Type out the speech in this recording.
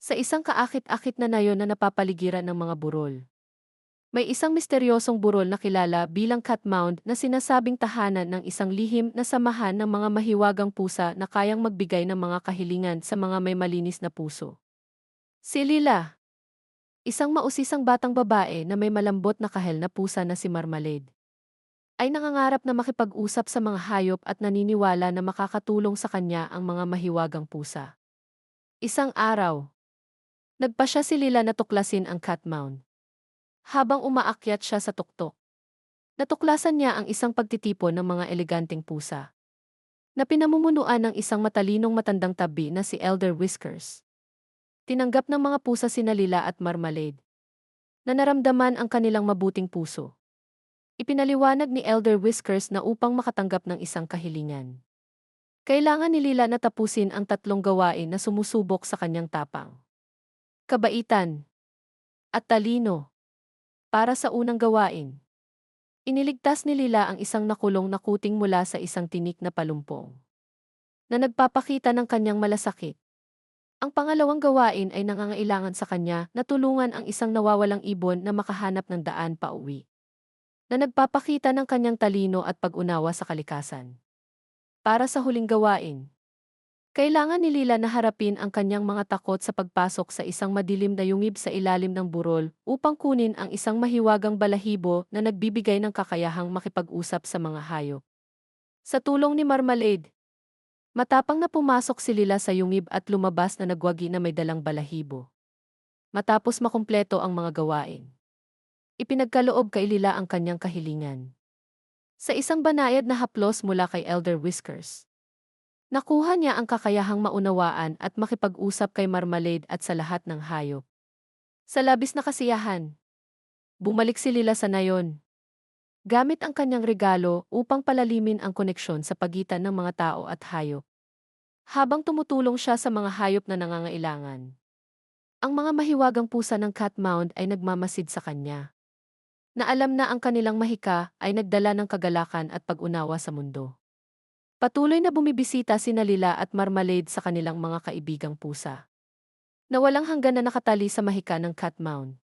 Sa isang kaakit-akit na nayon na napapaligiran ng mga burol. May isang misteryosong burol na kilala bilang Cat Mound na sinasabing tahanan ng isang lihim na samahan ng mga mahiwagang pusa na kayang magbigay ng mga kahilingan sa mga may malinis na puso. Si Lila. Isang mausisang batang babae na may malambot na kahel na pusa na si Marmalade. Ay nangangarap na makipag-usap sa mga hayop at naniniwala na makakatulong sa kanya ang mga mahiwagang pusa. Isang araw, nagpa siya si Lila na tuklasin ang Cat Mound. Habang umaakyat siya sa tuktok, natuklasan niya ang isang pagtitipon ng mga eleganteng pusa na pinamumunuan ng isang matalinong matandang tabi na si Elder Whiskers. Tinanggap ng mga pusa si Lila at Marmalade na naramdaman ang kanilang mabuting puso. Ipinaliwanag ni Elder Whiskers na upang makatanggap ng isang kahilingan. Kailangan ni Lila na tapusin ang tatlong gawain na sumusubok sa kanyang tapang. Kabaitan at talino. Para sa unang gawain. Iniligtas ni Lila ang isang nakulong na kuting mula sa isang tinik na palumpong. Na nagpapakita ng kanyang malasakit. Ang pangalawang gawain ay nangangailangan sa kanya na tulungan ang isang nawawalang ibon na makahanap ng daan pa uwi na nagpapakita ng kanyang talino at pag-unawa sa kalikasan. Para sa huling gawain, kailangan ni Lila na harapin ang kanyang mga takot sa pagpasok sa isang madilim na yungib sa ilalim ng burol upang kunin ang isang mahiwagang balahibo na nagbibigay ng kakayahang makipag-usap sa mga hayop. Sa tulong ni Marmalade, matapang na pumasok si Lila sa yungib at lumabas na nagwagi na may dalang balahibo. Matapos makumpleto ang mga gawain ipinagkaloob kay Lila ang kanyang kahilingan. Sa isang banayad na haplos mula kay Elder Whiskers. Nakuha niya ang kakayahang maunawaan at makipag-usap kay Marmalade at sa lahat ng hayop. Sa labis na kasiyahan, bumalik si Lila sa nayon. Gamit ang kanyang regalo upang palalimin ang koneksyon sa pagitan ng mga tao at hayop. Habang tumutulong siya sa mga hayop na nangangailangan. Ang mga mahiwagang pusa ng cat mound ay nagmamasid sa kanya na alam na ang kanilang mahika ay nagdala ng kagalakan at pag-unawa sa mundo. Patuloy na bumibisita si Nalila at Marmalade sa kanilang mga kaibigang pusa. Na walang hanggan na nakatali sa mahika ng Cat Mound.